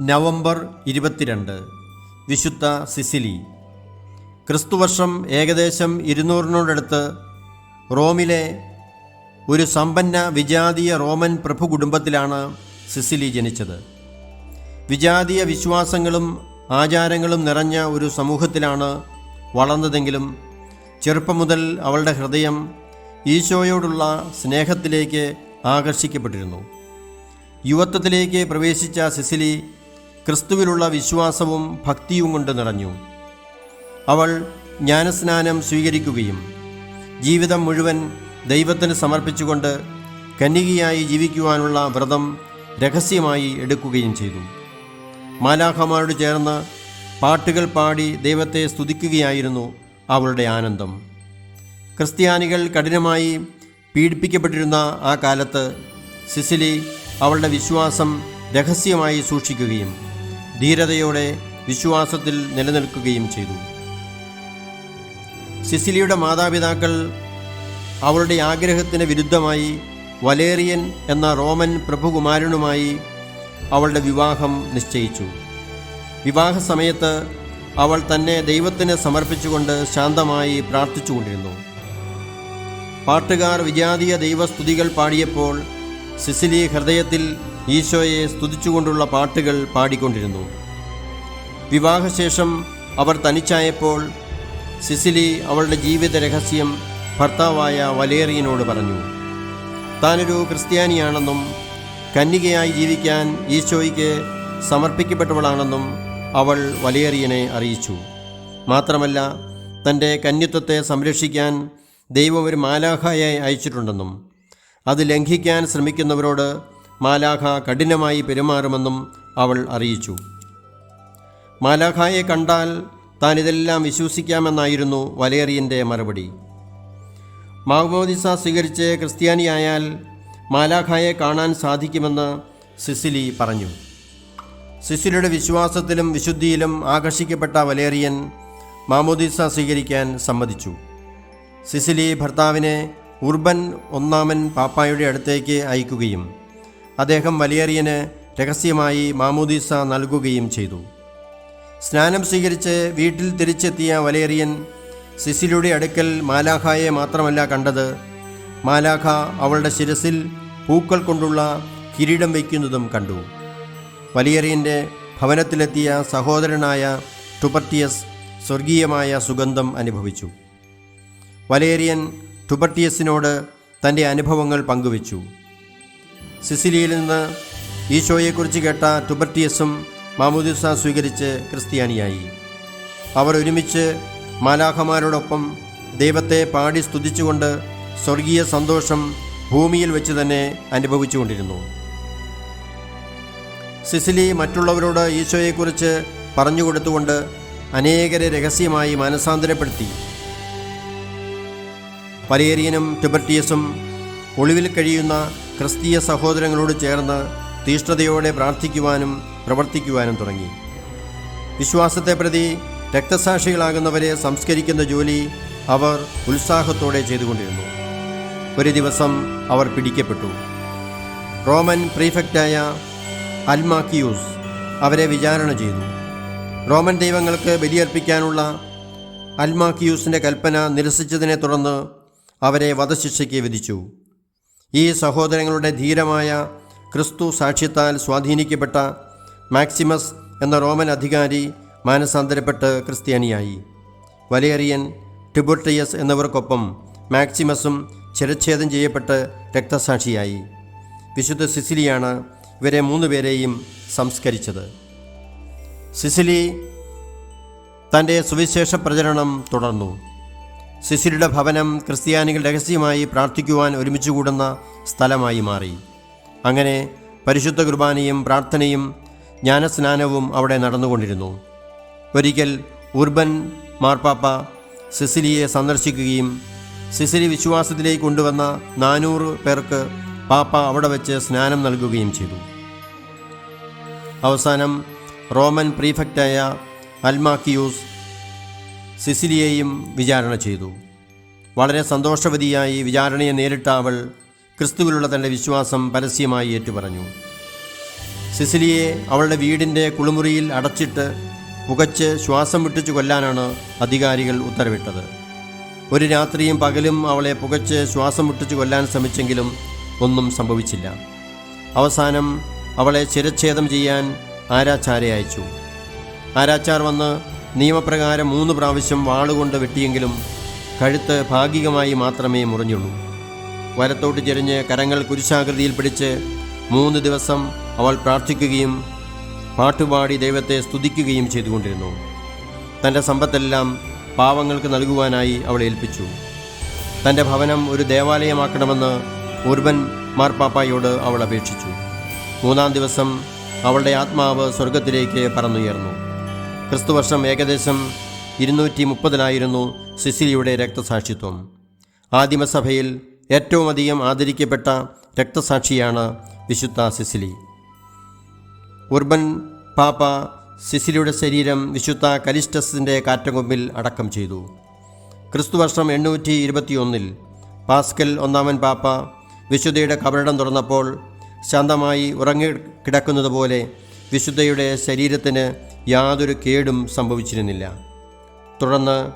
November ഇരുപത്തിരണ്ട്. വിശുദ്ധ സിസിലി. ക്രിസ്തുവർഷം ഏകദേശം ഇരുന്നൂറിനോടടുത്ത് റോമിലെ ഒരു സമ്പന്ന വിജാതീയ റോമൻ പ്രഭു കുടുംബത്തിലാണ് സിസിലി ജനിച്ചത്. വിജാതീയ വിശ്വാസങ്ങളും ആചാരങ്ങളും നിറഞ്ഞ ഒരു സമൂഹത്തിലാണ് വളർന്നതെങ്കിലും ചെറുപ്പം മുതൽ അവളുടെ ഹൃദയം ഈശോയോടുള്ള സ്നേഹത്തിലേക്ക് ആകർഷിക്കപ്പെട്ടിരുന്നു. യുവത്വത്തിലേക്ക് പ്രവേശിച്ച സിസിലി ക്രിസ്തുവിലുള്ള വിശ്വാസവും ഭക്തിയും കൊണ്ട് നിറഞ്ഞു. അവൾ ജ്ഞാനസ്നാനം സ്വീകരിക്കുകയും ജീവിതം മുഴുവൻ ദൈവത്തിന് സമർപ്പിച്ചുകൊണ്ട് കന്യകയായി ജീവിക്കുവാനുള്ള വ്രതം രഹസ്യമായി എടുക്കുകയും ചെയ്തു. മാലാഖമാരോട് ചേർന്ന് പാട്ടുകൾ പാടി ദൈവത്തെ സ്തുതിക്കുകയായിരുന്നു അവളുടെ ആനന്ദം. ക്രിസ്ത്യാനികൾ കഠിനമായി പീഡിപ്പിക്കപ്പെട്ടിരുന്ന ആ കാലത്ത് സിസിലി അവളുടെ വിശ്വാസം രഹസ്യമായി സൂക്ഷിക്കുകയും ധീരതയോടെ വിശ്വാസത്തിൽ നിലനിൽക്കുകയും ചെയ്തു. സിസിലിയുടെ മാതാപിതാക്കൾ അവളുടെ ആഗ്രഹത്തിന് വിരുദ്ധമായി വലേറിയൻ എന്ന റോമൻ പ്രഭുകുമാരനുമായി അവളുടെ വിവാഹം നിശ്ചയിച്ചു. വിവാഹ സമയത്ത് അവൾ തന്നെ ദൈവത്തിന് സമർപ്പിച്ചുകൊണ്ട് ശാന്തമായി പ്രാർത്ഥിച്ചുകൊണ്ടിരുന്നു. പാട്ടുകാർ വിജാതീയ ദൈവസ്തുതികൾ പാടിയപ്പോൾ സിസിലി ഹൃദയത്തിൽ ഈശോയെ സ്തുതിച്ചുകൊണ്ടുള്ള പാട്ടുകൾ പാടിക്കൊണ്ടിരുന്നു. വിവാഹശേഷം അവർ തനിച്ചായപ്പോൾ സിസിലി അവളുടെ ജീവിത രഹസ്യം ഭർത്താവായ വലേറിയനോട് പറഞ്ഞു താനൊരു ക്രിസ്ത്യാനിയാണെന്നും കന്യകയായി ജീവിക്കാൻ ഈശോയ്ക്ക് സമർപ്പിക്കപ്പെട്ടവളാണെന്നും അവൾ വലേറിയനെ അറിയിച്ചു. മാത്രമല്ല തന്റെ കന്യത്വത്തെ സംരക്ഷിക്കാൻ ദൈവം ഒരു മാലാഖയെ അയച്ചിട്ടുണ്ടെന്നും അത് ലംഘിക്കാൻ ശ്രമിക്കുന്നവരോട് മാലാഖ കഠിനമായി പെരുമാറുമെന്നും അവൾ അറിയിച്ചു. മാലാഖായെ കണ്ടാൽ താൻ ഇതെല്ലാം വിശ്വസിക്കാമെന്നായിരുന്നു വലേറിയന്റെ മറുപടി. മാവോദിസ സ്വീകരിച്ച് ക്രിസ്ത്യാനിയായാൽ മാലാഖായെ കാണാൻ സാധിക്കുമെന്ന് സിസിലി പറഞ്ഞു. സിസിലിയുടെ വിശ്വാസത്തിലും വിശുദ്ധിയിലും ആകർഷിക്കപ്പെട്ട വലേറിയൻ മാമോദിസ സ്വീകരിക്കാൻ സമ്മതിച്ചു. സിസിലി ഭർത്താവിനെ ഉർബൻ ഒന്നാമൻ പാപ്പായുടെ അടുത്തേക്ക് അയക്കുകയും അദ്ദേഹം വലിയറിയന് രഹസ്യമായി മാമോദീസ നൽകുകയും ചെയ്തു. സ്നാനം സ്വീകരിച്ച് വീട്ടിൽ തിരിച്ചെത്തിയ വലേറിയൻ സിസിലിയുടെ അടുക്കൽ മാലാഖായെ മാത്രമല്ല കണ്ടത്. മാലാഖ അവളുടെ ശിരസിൽ പൂക്കൾ കൊണ്ടുള്ള കിരീടം വയ്ക്കുന്നതും കണ്ടു. വലിയറിയന്റെ ഭവനത്തിലെത്തിയ സഹോദരനായ ടുബർട്ടിയസ് സ്വർഗീയമായ സുഗന്ധം അനുഭവിച്ചു. വലേറിയൻ ടുബർട്ടിയസിനോട് തന്റെ അനുഭവങ്ങൾ പങ്കുവച്ചു. സിസിലിയിൽ നിന്ന് ഈശോയെക്കുറിച്ച് കേട്ട ടുബർട്ടിയസും മാമുദിസ സ്വീകരിച്ച് ക്രിസ്ത്യാനിയായി. അവർ ഒരുമിച്ച് മാലാഹമാരോടൊപ്പം ദൈവത്തെ പാടി സ്തുതിച്ചുകൊണ്ട് സ്വർഗീയ സന്തോഷം ഭൂമിയിൽ വെച്ച് തന്നെ അനുഭവിച്ചുകൊണ്ടിരുന്നു. സിസിലി മറ്റുള്ളവരോട് ഈശോയെക്കുറിച്ച് പറഞ്ഞുകൊടുത്തുകൊണ്ട് അനേകരെ രഹസ്യമായി മനസാന്തരപ്പെടുത്തി. പലേരിയനും ടിബർട്ടിയസും ഒളിവിൽ കഴിയുന്ന ക്രിസ്തീയ സഹോദരങ്ങളോട് ചേർന്ന് തീഷ്ണതയോടെ പ്രാർത്ഥിക്കുവാനും പ്രവർത്തിക്കുവാനും തുടങ്ങി. വിശ്വാസത്തെ പ്രതി രക്തസാക്ഷികളാകുന്നവരെ സംസ്കരിക്കുന്ന ജോലി അവർ ഉത്സാഹത്തോടെ ചെയ്തുകൊണ്ടിരുന്നു. ഒരു ദിവസം അവർ പിടിക്കപ്പെട്ടു. റോമൻ പ്രീഫെക്റ്റായ അൽമാക്കിയൂസ് അവരെ വിചാരണ ചെയ്തു. റോമൻ ദൈവങ്ങൾക്ക് ബലിയർപ്പിക്കാനുള്ള അൽമാക്കിയൂസിന്റെ കൽപ്പന നിരസിച്ചതിനെ തുടർന്ന് അവരെ വധശിക്ഷയ്ക്ക് വിധിച്ചു. ഈ സഹോദരങ്ങളുടെ ധീരമായ ക്രിസ്തു സാക്ഷ്യത്താൽ സ്വാധീനിക്കപ്പെട്ട മാക്സിമസ് എന്ന റോമൻ അധികാരി മാനസാന്തരപ്പെട്ട് ക്രിസ്ത്യാനിയായി. വലേറിയൻ ടിബുർട്ടിയസ് എന്നിവർക്കൊപ്പം മാക്സിമസും ചിരച്ഛേദം ചെയ്യപ്പെട്ട് രക്തസാക്ഷിയായി. വിശുദ്ധ സിസിലിയാണ് ഇവരെ മൂന്നുപേരെയും സംസ്കരിച്ചത്. സിസിലി തന്റെ സുവിശേഷ പ്രചരണം തുടർന്നു. സിസിലിയുടെ ഭവനം ക്രിസ്ത്യാനികൾ രഹസ്യമായി പ്രാർത്ഥിക്കുവാൻ ഒരുമിച്ച് കൂടുന്ന സ്ഥലമായി മാറി. അങ്ങനെ പരിശുദ്ധ കുർബാനയും പ്രാർത്ഥനയും ജ്ഞാനസ്നാനവും അവിടെ നടന്നുകൊണ്ടിരുന്നു. ഒരിക്കൽ ഉർബൻ മാർപ്പാപ്പ സിസിലിയെ സന്ദർശിക്കുകയും സിസിലി വിശ്വാസത്തിലേക്ക് കൊണ്ടുവന്ന നാനൂറ് പേർക്ക് പാപ്പ അവിടെ വെച്ച് സ്നാനം നൽകുകയും ചെയ്തു. അവസാനം റോമൻ പ്രീഫക്റ്റായ അൽമാക്കിയൂസ് സിസിലിയെയും വിചാരണ ചെയ്തു. വളരെ സന്തോഷവതിയായി വിചാരണയെ നേരിട്ട അവൾ ക്രിസ്തുവിലുള്ള തന്റെ വിശ്വാസം പരസ്യമായി ഏറ്റുപറഞ്ഞു. സിസിലിയെ അവളുടെ വീടിന്റെ കുളിമുറിയിൽ അടച്ചിട്ട് പുകച്ച് ശ്വാസം വിട്ടിച്ചു കൊല്ലാനാണ് അധികാരികൾ ഉത്തരവിട്ടത്. ഒരു രാത്രിയും പകലും അവളെ പുകച്ച് ശ്വാസം വിട്ടിച്ചു കൊല്ലാൻ ശ്രമിച്ചെങ്കിലും ഒന്നും സംഭവിച്ചില്ല. അവസാനം അവളെ ശിരച്ഛേദം ചെയ്യാൻ ആരാച്ചാരെ അയച്ചു. ആരാച്ചാർ വന്ന് നിയമപ്രകാരം മൂന്ന് പ്രാവശ്യം വാളുകൊണ്ട് വെട്ടിയെങ്കിലും കഴുത്ത് ഭാഗികമായി മാത്രമേ മുറിഞ്ഞുള്ളൂ. വലത്തോട്ട് ചെരിഞ്ഞ് കരങ്ങൾ കുരിശാകൃതിയിൽ പിടിച്ച് മൂന്ന് ദിവസം അവൾ പ്രാർത്ഥിക്കുകയും പാട്ടുപാടി ദൈവത്തെ സ്തുതിക്കുകയും ചെയ്തുകൊണ്ടിരുന്നു. തന്റെ സമ്പത്തെല്ലാം പാവങ്ങൾക്ക് നൽകുവാനായി അവൾ ഏൽപ്പിച്ചു. തന്റെ ഭവനം ഒരു ദേവാലയമാക്കണമെന്ന് ഉർബൻ മാർപ്പാപ്പായോട് അവൾ അപേക്ഷിച്ചു. മൂന്നാം ദിവസം അവളുടെ ആത്മാവ് സ്വർഗത്തിലേക്ക് പറന്നുയർന്നു. ക്രിസ്തുവർഷം ഏകദേശം ഇരുന്നൂറ്റി മുപ്പതിനായിരുന്നു സിസിലിയുടെ രക്തസാക്ഷിത്വം. ആദിമസഭയിൽ ഏറ്റവും അധികം ആദരിക്കപ്പെട്ട രക്തസാക്ഷിയാണ് വിശുദ്ധ സിസിലി. ഉർബൻ പാപ്പ സിസിലിയുടെ ശരീരം വിശുദ്ധ കലിസ്റ്റസിന്റെ കാറ്റകൊമ്പിൽ അടക്കം ചെയ്തു. ക്രിസ്തുവർഷം എണ്ണൂറ്റി ഇരുപത്തിയൊന്നിൽ പാസ്കൽ ഒന്നാമൻ പാപ്പ വിശുദ്ധയുടെ കബറിടം തുറന്നപ്പോൾ ശാന്തമായി ഉറങ്ങി കിടക്കുന്നത് പോലെ വിശുദ്ധയുടെ ശരീരത്തിന് യാതൊരു കേടും സംഭവിച്ചിരുന്നില്ല. തുടർന്ന്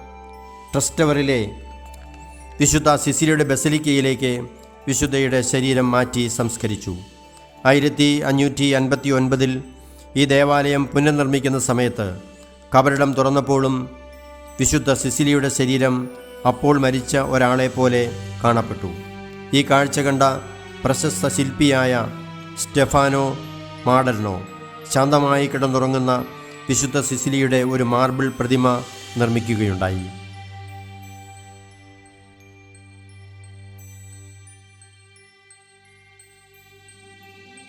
ട്രസ്റ്റവറിലെ വിശുദ്ധ സിസിലിയുടെ ബസലിക്കയിലേക്ക് വിശുദ്ധയുടെ ശരീരം മാറ്റി സംസ്കരിച്ചു. ആയിരത്തി അഞ്ഞൂറ്റി അൻപത്തി ഒൻപതിൽ ഈ ദേവാലയം പുനർനിർമ്മിക്കുന്ന സമയത്ത് കബറിടം തുറന്നപ്പോഴും വിശുദ്ധ സിസിലിയുടെ ശരീരം അപ്പോൾ മരിച്ച ഒരാളെ പോലെ കാണപ്പെട്ടു. ഈ കാഴ്ച കണ്ട പ്രശസ്ത ശില്പിയായ സ്റ്റെഫാനോ മാഡർനോ ശാന്തമായി കിടന്നുറങ്ങുന്ന വിശുദ്ധ സിസിലിയുടെ ഒരു മാർബിൾ പ്രതിമ നിർമ്മിക്കുകയുണ്ടായി.